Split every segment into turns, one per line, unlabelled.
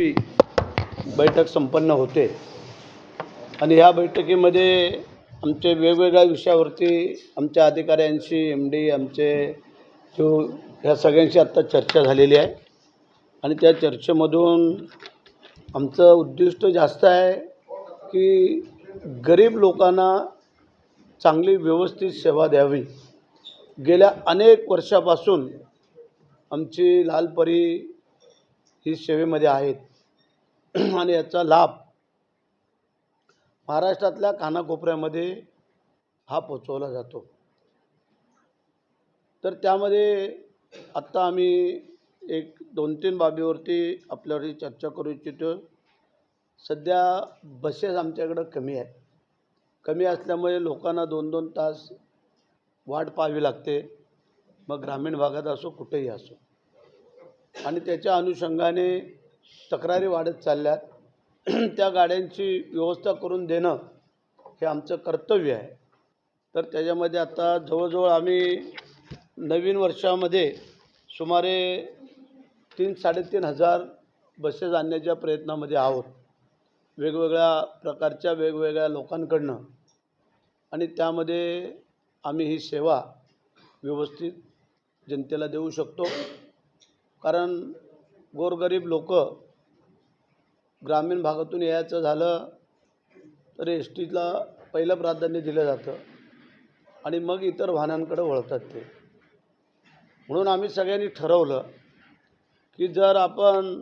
पूर्वी बैठक संपन्न होते. आणि ह्या बैठकीमध्ये आमचे वेगवेगळ्या विषयावरती आमच्या अधिकाऱ्यांशी एम डी आमचे जो ह्या सगळ्यांशी आत्ता चर्चा झालेली आहे. आणि त्या चर्चेमधून आमचं उद्दिष्ट जास्त आहे की गरीब लोकांना चांगली व्यवस्थित सेवा द्यावी. गेल्या अनेक वर्षापासून आमची लालपरी ही सेवेमध्ये आहेत. आणि याचा लाभ महाराष्ट्रातल्या कानाकोपऱ्यामध्ये हा पोचवला जातो. तर त्यामध्ये आत्ता आम्ही एक दोन तीन बाबीवरती आपल्यावरती चर्चा करू इच्छितो. सध्या बसेस आमच्याकडं कमी आहे कमी असल्यामुळे लोकांना दोन दोन तास वाट पाहावी लागते. मग ग्रामीण भागात असो कुठेही असो. आणि त्याच्या अनुषंगाने तक्रारी वाढत चालल्यात. त्या गाड्यांची व्यवस्था करून देणं हे आमचं कर्तव्य आहे. तर त्याच्यामध्ये आता जवळजवळ आम्ही नवीन वर्षामध्ये सुमारे तीन साडेतीन हजार बसेस आणण्याच्या प्रयत्नामध्ये आहोत. वेगवेगळ्या प्रकारच्या वेगवेगळ्या लोकांकडनं. आणि त्यामध्ये आम्ही ही सेवा व्यवस्थित जनतेला देऊ शकतो. कारण गोरगरीब लोक ग्रामीण भागातून यायचं झालं तर एस टीला पहिलं प्राधान्य दिलं जातं. आणि मग इतर वाहनांकडे वळतात ते. म्हणून आम्ही सगळ्यांनी ठरवलं की जर आपण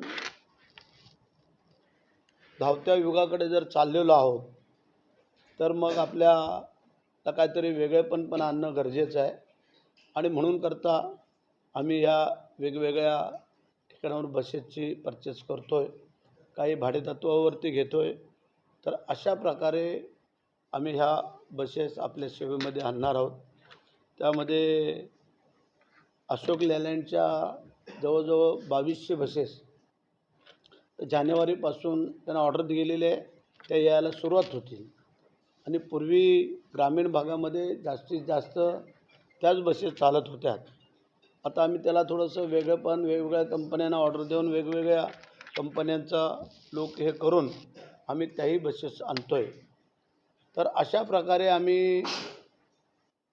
धावत्या युगाकडे जर चाललेलो आहोत तर मग आपल्याला काहीतरी वेगळेपण पण आणणं गरजेचं आहे. आणि म्हणून करता आम्ही या वेगवेगळ्या ठिकाणावर बसेसची पर्चेस करतो आहे काही भाडेतत्वावरती घेतो आहे तर अशा प्रकारे आम्ही ह्या बसेस आपल्या सेवेमध्ये आणणार आहोत. त्यामध्ये अशोक लेलँडच्या जवळजवळ बावीसशे बसेस जानेवारीपासून त्यांना ऑर्डर दिलेली आहे त्या यायला सुरुवात होतील. आणि पूर्वी ग्रामीण भागामध्ये जास्तीत जास्त त्याच बसेस चालत होत्या. आता आम्ही त्याला थोडंसं वेगळंपण वेगवेगळ्या कंपन्यांना ऑर्डर देऊन वेगवेगळ्या कंपन्यांचा लोक हे करून आम्ही त्याही बसेस आणतो आहे तर अशा प्रकारे आम्ही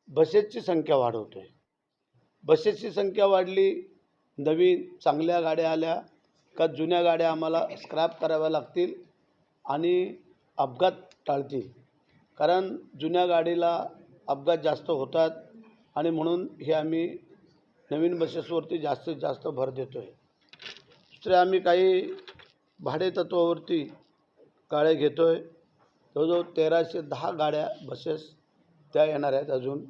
बसेसची संख्या वाढवतो आहे बसेसची संख्या वाढली नवीन चांगल्या गाड्या आल्या का जुन्या गाड्या आम्हाला स्क्रॅप कराव्या लागतील आणि अपघात टाळतील. कारण जुन्या गाडीला अपघात जास्त होतात आणि म्हणून हे आम्ही नवीन बसेसवरती जास्तीत जास्त भर देतो आहे दुसरे आम्ही काही भाडेतत्वावरती गाड्या घेतो आहे जवळजवळ तेराशे दहा गाड्या बसेस त्या येणार आहेत अजून.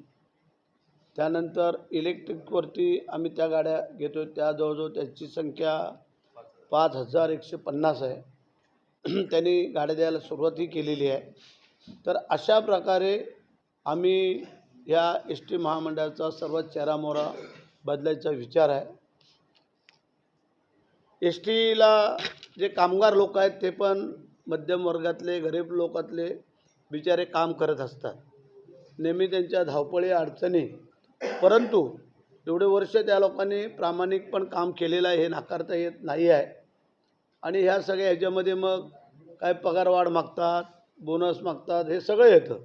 त्यानंतर इलेक्ट्रिकवरती आम्ही त्या गाड्या घेतो आहे त्या जवळजवळ त्याची संख्या पाच हजार एकशे पन्नास आहे. त्यांनी गाड्या द्यायला सुरुवातही केलेली आहे. तर अशा प्रकारे आम्ही या एस टी महामंडळाचा सर्वात चेहरामोहरा बदलायचा विचार आहे. एस टीला जे कामगार लोक आहेत ते पण मध्यम वर्गातले गरीब लोकातले बिचारे काम करत असतात. नेहमी त्यांच्या धावपळी अडचणी. परंतु एवढे वर्ष त्या लोकांनी प्रामाणिक पण काम केलेलं आहे हे नाकारता येत नाही आहे. आणि ह्या सगळ्या ह्याच्यामध्ये मग काय पगारवाढ मागतात बोनस मागतात हे सगळं येतं.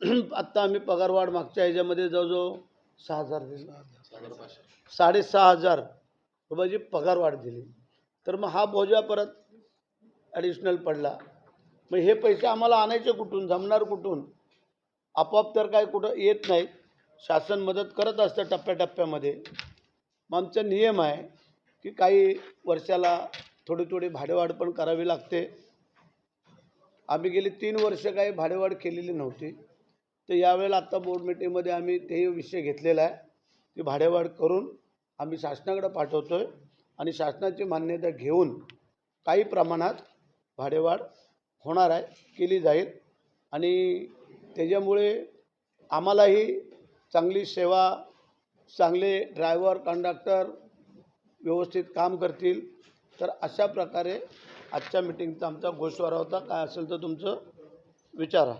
आत्ता आम्ही पगारवाढ मागच्या ह्याच्यामध्ये जवळजवळ सहा हजार दिले साडेसहा हजार रुपयाची पगारवाढ दिली. तर मग हा बोजा परत ॲडिशनल पडला. मग हे पैसे आम्हाला आणायचे कुठून? जमणार कुठून? आपोआप तर काय कुठं येत नाही शासन मदत करत असतं टप्प्याटप्प्यामध्ये. मग आमचा नियम आहे की काही वर्षाला थोडी थोडी भाडेवाढ पण करावी लागते. आम्ही गेली तीन वर्ष काही भाडेवाढ केलेली नव्हती. तर यावेळेला आत्ता बोर्ड मिटिंगमध्ये आम्ही तेही विषय घेतलेला आहे. ती भाडेवाढ करून आम्ही शासनाकडे पाठवतो आहे आणि शासनाची मान्यता घेऊन काही प्रमाणात भाडेवाढ होणार आहे केली जाईल. आणि त्याच्यामुळे आम्हालाही चांगली सेवा चांगले ड्रायव्हर कंडक्टर व्यवस्थित काम करतील. तर अशा प्रकारे आजच्या मिटिंगचा आमचा गोषवारा होता. काय असेल तर तुमचं विचारा.